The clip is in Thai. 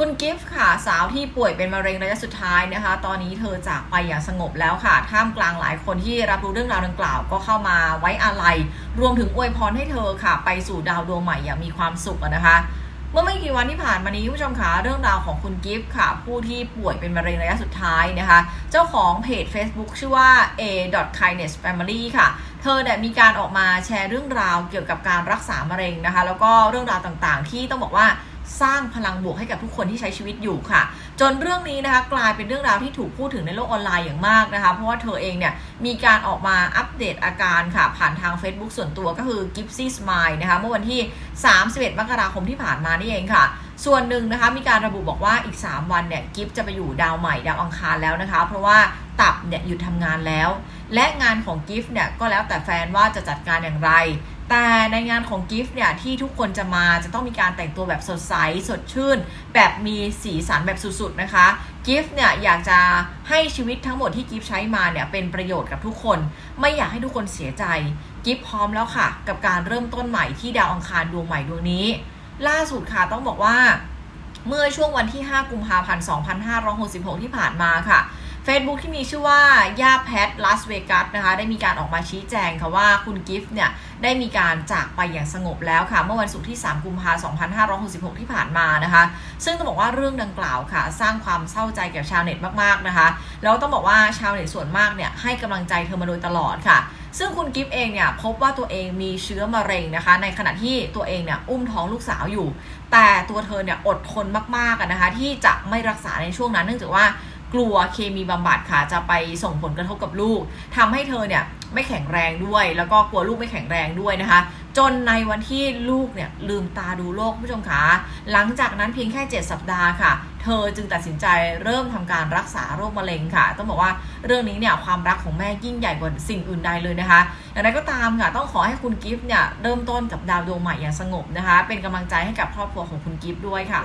คุณกิฟต์ค่ะสาวที่ป่วยเป็นมะเร็งระยะสุดท้ายนะคะ ตอนนี้เธอจากไปอย่างสงบแล้วค่ะ ท่ามกลางหลายคนที่รับรู้เรื่องราวดังกล่าวก็เข้ามาไว้อาลัย รวมถึงอวยพรให้เธอค่ะ ไปสู่ดาวดวงใหม่อย่างมีความสุขนะคะ เมื่อไม่กี่วันที่ผ่านมานี้ผู้ชมคะเรื่องราวของคุณกิฟต์ค่ะ ผู้ที่ป่วยเป็นมะเร็งระยะสุดท้ายนะคะ เจ้าของเพจ Facebook ชื่อว่า a kindness family ค่ะเธอเนี่ยมีการออกมาแชร์เรื่องราวเกี่ยวกับการรักษามะเร็งนะคะ แล้วก็เรื่องราวต่างๆ ที่ต้องบอกว่า สร้างพลังบวกให้กับทุกคนที่ใช้ชีวิตอยู่ค่ะ จนเรื่องนี้นะคะกลายเป็นเรื่องราวที่ถูกพูดถึงในโลกออนไลน์อย่างมากนะคะ เพราะว่าเธอเองเนี่ยมีการออกมาอัปเดตอาการค่ะ ผ่านทาง Facebook ส่วนตัวก็คือ g i p s y Smile นะคะเมื่อวันที่ 31 มกราคมที่ผ่านมานี่เองค่ะ ส่วนหนึ่งนะคะมีการระบุบอกว่าอีก 3 วันเนี่ยกิฟจะไปอยู่ดาวใหม่ดาวอังคารแล้วนะคะ เพราะว่าตับเนี่ยหยุดทำงานแล้ว และงานของกิฟเนี่ยก็แล้วแต่แฟนว่าจะจัดการอย่างไร แต่ในงานของกิฟต์เนี่ยที่ทุกคนจะมาจะต้องมีการแต่งตัวแบบสดใสสดชื่น แบบมีสีสันแบบสุดๆนะคะกิฟต์เนี่ยอยากจะให้ชีวิตทั้งหมดที่กิฟต์ใช้มาเนี่ยเป็นประโยชน์กับทุกคน ไม่อยากให้ทุกคนเสียใจ กิฟต์พร้อมแล้วค่ะ กับการเริ่มต้นใหม่ที่ดาวอังคารดวงใหม่ดวงนี้ ล่าสุดค่ะต้องบอกว่า เมื่อช่วงวันที่ 5 กุมภาพันธ์ 2566 ที่ผ่านมาค่ะ Facebook ที่มีชื่อว่าย่าแพทลาสเวกัสนะคะ ได้มีการออกมาชี้แจงค่ะว่าคุณกิฟต์เนี่ย ได้มีการจากไปอย่างสงบแล้วค่ะ เมื่อวันศุกร์ที่ 3 กุมภาพันธ์2566 ที่ผ่านมานะคะ ซึ่งต้องบอกว่าเรื่องดังกล่าวค่ะ สร้างความเศร้าใจแก่ชาวเน็ตมากๆนะคะ แล้วต้องบอกว่าชาวเน็ตส่วนมากเนี่ยให้กำลังใจเธอมาโดยตลอดค่ะซึ่งคุณกิฟต์เองเนี่ยพบว่าตัวเองมีเชื้อมะเร็งนะคะ ในขณะที่ตัวเองเนี่ยอุ้มท้องลูกสาวอยู่ แต่ตัวเธอเนี่ยอดทนมากๆนะคะ ที่จะไม่รักษาในช่วงนั้น เนื่องจากว่า กลัวเคมีบำบัดค่ะจะไปส่งผลกระทบกับลูกทำให้เธอเนี่ยไม่แข็งแรงด้วย แล้วก็กลัวลูกไม่แข็งแรงด้วยนะคะ จนในวันที่ลูกเนี่ยลืมตาดูโลกผู้ชมคะหลังจากนั้นเพียงแค่ 7 สัปดาห์ค่ะ เธอจึงตัดสินใจเริ่มทำการรักษาโรคมะเร็งค่ะ ต้องบอกว่าเรื่องนี้เนี่ยความรักของแม่ยิ่งใหญ่กว่าสิ่งอื่นใดเลยนะคะอย่างไรก็ตามค่ะต้องขอให้คุณกิฟต์เนี่ยเริ่มต้นกับดาวดวงใหม่อย่างสงบนะคะ เป็นกำลังใจให้กับครอบครัวของคุณกิฟต์ด้วยค่ะ